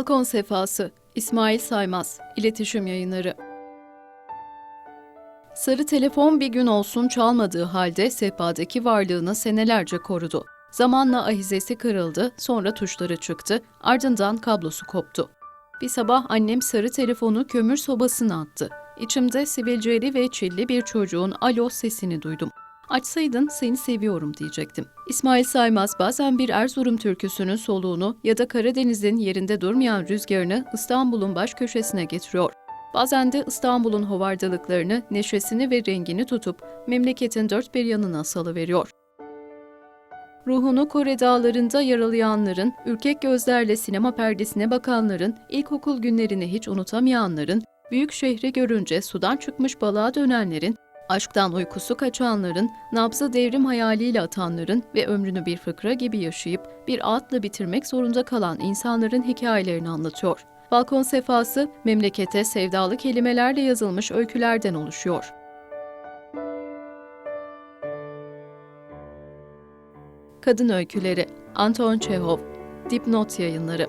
Balkon Sefası İsmail Saymaz İletişim Yayınları Sarı telefon bir gün olsun çalmadığı halde sehpadaki varlığını senelerce korudu. Zamanla ahizesi kırıldı, sonra tuşları çıktı, ardından kablosu koptu. Bir sabah annem sarı telefonu kömür sobasına attı. İçimde sivilceli ve çilli bir çocuğun alo sesini duydum. Açsaydın seni seviyorum diyecektim. İsmail Saymaz bazen bir Erzurum türküsünün soluğunu ya da Karadeniz'in yerinde durmayan rüzgarını İstanbul'un baş köşesine getiriyor. Bazen de İstanbul'un hovardalıklarını, neşesini ve rengini tutup memleketin dört bir yanına salıveriyor. Ruhunu Kore dağlarında yaralayanların, ürkek gözlerle sinema perdesine bakanların, ilkokul günlerini hiç unutamayanların, büyük şehri görünce sudan çıkmış balığa dönenlerin, aşktan uykusu kaçanların, nabzı devrim hayaliyle atanların ve ömrünü bir fıkra gibi yaşayıp bir ağıtla bitirmek zorunda kalan insanların hikayelerini anlatıyor. Balkon sefası, memlekete sevdalı kelimelerle yazılmış öykülerden oluşuyor. Kadın Öyküleri Anton Çehov Dipnot Yayınları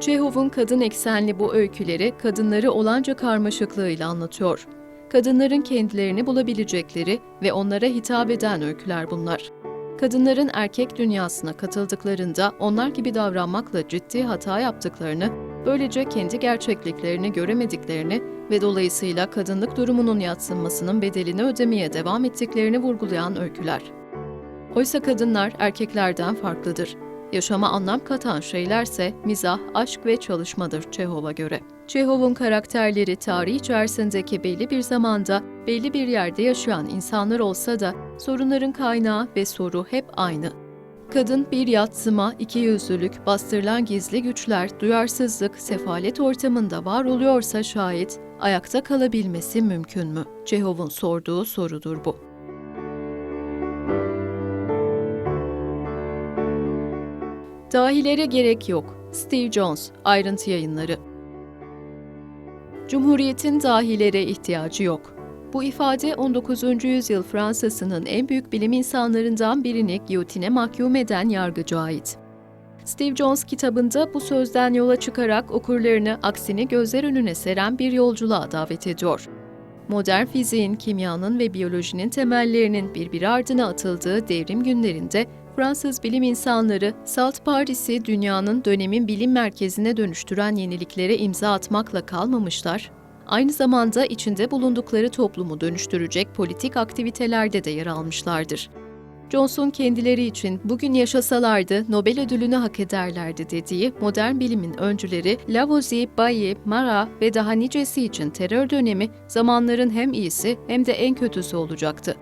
Çehov'un kadın eksenli bu öyküleri kadınları olanca karmaşıklığıyla anlatıyor. Kadınların kendilerini bulabilecekleri ve onlara hitap eden öyküler bunlar. Kadınların erkek dünyasına katıldıklarında onlar gibi davranmakla ciddi hata yaptıklarını, böylece kendi gerçekliklerini göremediklerini ve dolayısıyla kadınlık durumunun yatsınmasının bedelini ödemeye devam ettiklerini vurgulayan öyküler. Oysa kadınlar erkeklerden farklıdır. Yaşama anlam katan şeylerse mizah, aşk ve çalışmadır Çehov'a göre. Çehov'un karakterleri tarih içerisindeki belli bir zamanda, belli bir yerde yaşayan insanlar olsa da sorunların kaynağı ve soru hep aynı. Kadın bir yatsıma, ikiyüzlülük, bastırılan gizli güçler, duyarsızlık, sefalet ortamında var oluyorsa şayet ayakta kalabilmesi mümkün mü? Çehov'un sorduğu sorudur bu. Dahilere gerek yok. Steve Jones, Ayrıntı Yayınları Cumhuriyetin dahilere ihtiyacı yok. Bu ifade 19. yüzyıl Fransa'sının en büyük bilim insanlarından birini giyotine mahkum eden yargıca ait. Steve Jones kitabında bu sözden yola çıkarak okurlarını aksini gözler önüne seren bir yolculuğa davet ediyor. Modern fiziğin, kimyanın ve biyolojinin temellerinin birbiri ardına atıldığı devrim günlerinde Fransız bilim insanları Salt Paris'i dünyanın dönemin bilim merkezine dönüştüren yeniliklere imza atmakla kalmamışlar, aynı zamanda içinde bulundukları toplumu dönüştürecek politik aktivitelerde de yer almışlardır. Johnson kendileri için bugün yaşasalardı Nobel ödülünü hak ederlerdi dediği modern bilimin öncüleri Lavoisier, Bailly, Marat ve daha nicesi için terör dönemi zamanların hem iyisi hem de en kötüsü olacaktı.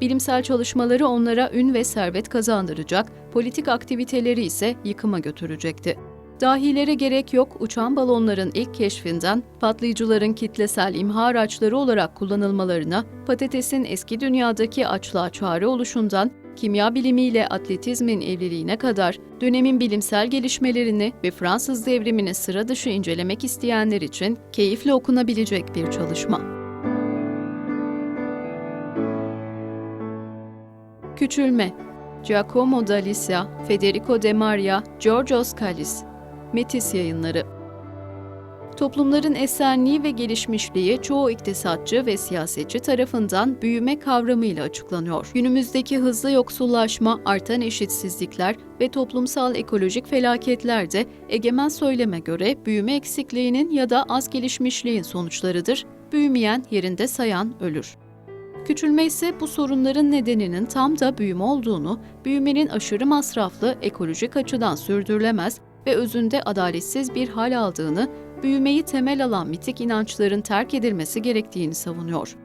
Bilimsel çalışmaları onlara ün ve servet kazandıracak, politik aktiviteleri ise yıkıma götürecekti. Dahilere gerek yok uçan balonların ilk keşfinden patlayıcıların kitlesel imha araçları olarak kullanılmalarına, patatesin eski dünyadaki açlığa çare oluşundan kimya bilimiyle atletizmin evliliğine kadar dönemin bilimsel gelişmelerini ve Fransız devrimini sıra dışı incelemek isteyenler için keyifle okunabilecek bir çalışma. Küçülme Giacomo d'Alicia, Federico de Maria, Georgios Kallis Metis Yayınları Toplumların esenliği ve gelişmişliği çoğu iktisatçı ve siyasetçi tarafından büyüme kavramıyla açıklanıyor. Günümüzdeki hızlı yoksullaşma, artan eşitsizlikler ve toplumsal ekolojik felaketler de egemen söyleme göre büyüme eksikliğinin ya da az gelişmişliğin sonuçlarıdır. Büyümeyen yerinde sayan ölür. Küçülme ise bu sorunların nedeninin tam da büyüme olduğunu, büyümenin aşırı masraflı, ekolojik açıdan sürdürülemez ve özünde adaletsiz bir hal aldığını, büyümeyi temel alan mitik inançların terk edilmesi gerektiğini savunuyor.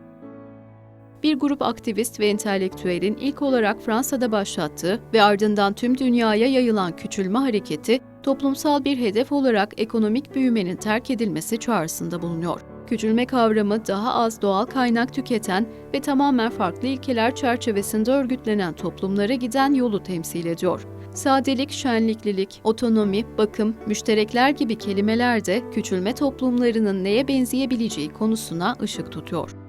Bir grup aktivist ve entelektüelin ilk olarak Fransa'da başlattığı ve ardından tüm dünyaya yayılan küçülme hareketi, toplumsal bir hedef olarak ekonomik büyümenin terk edilmesi çağrısında bulunuyor. Küçülme kavramı daha az doğal kaynak tüketen ve tamamen farklı ilkeler çerçevesinde örgütlenen toplumlara giden yolu temsil ediyor. Sadelik, şenliklilik, otonomi, bakım, müşterekler gibi kelimeler de küçülme toplumlarının neye benzeyebileceği konusuna ışık tutuyor.